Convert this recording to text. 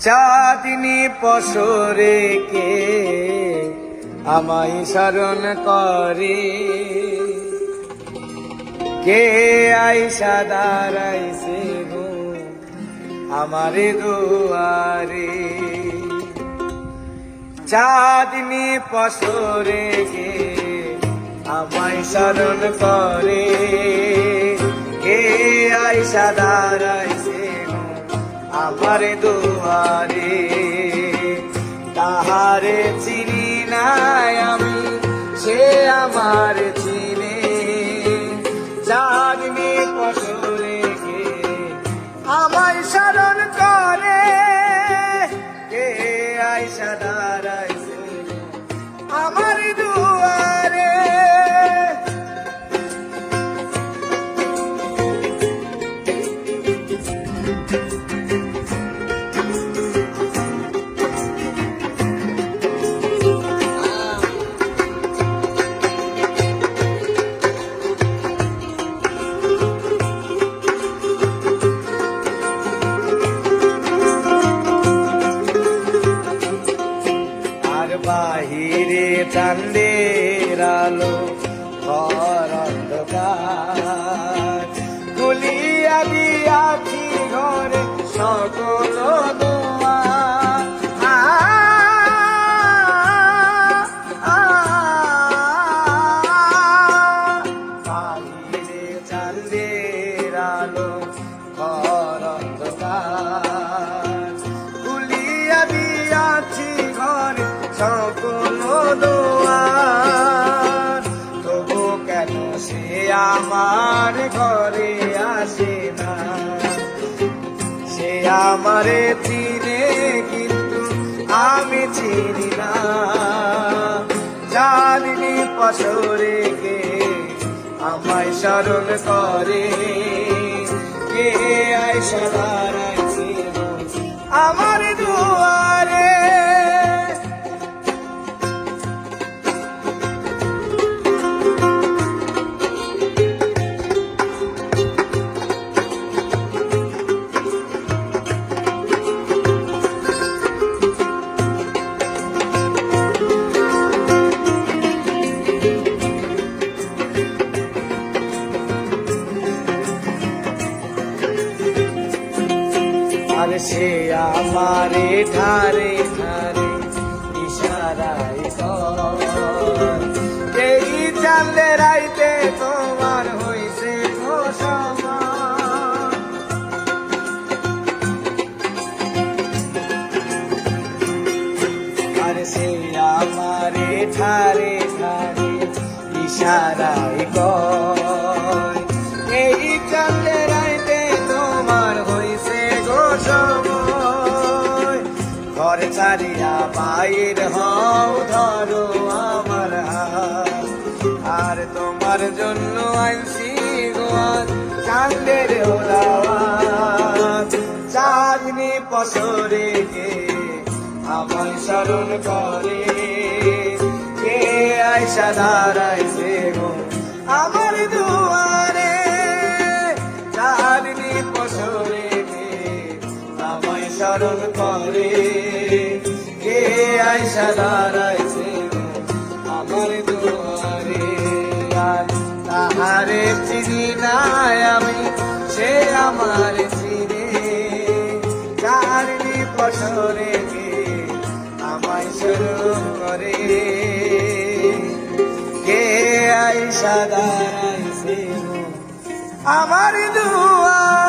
চাঁদিনী পশরে কে আমায় স্মরণ করে? কে আইসা দাঁড়াইছে গো আমারে দুয়ারে? চাঁদিনী পশরে গে আমায় স্মরণ করে? কে আইসা দাঁড়াইছে গো আমার দুয়ারে তাহারে চিনি নাই আমি সে আমার চিনে। চাঁদনি পশরে మందిరాలు కారందుగా সে আমার ঘরে আসে না। সে আমারে চিনে কিন্তু আমি চিনি না। জানিনি পশরে কে আমায় স্মরণ করে। কে আয়সা দাঁড়াইছে আর সে আমারে ধারে ধারে ইশারাই কর। এই চাঁদে রাইতে তোমার হইছে আর সে আমারে ধারে ধারে ইশারাই কর। তোমার জন্য আইসি গোয়ান চাঁদের চাঁদনি পশরে কে আমায় স্মরণ করে? কে আইসা দাঁড়াইছে গো আমার দুয়ারে? চাঁদনি পশরে কে আমায় স্মরণ করে? কে আইসা দাঁড়াইছে আমার চিরে চারিনি পশরে কে আমায় শুরু করে। কে আই সাদা আমার দুয়ারে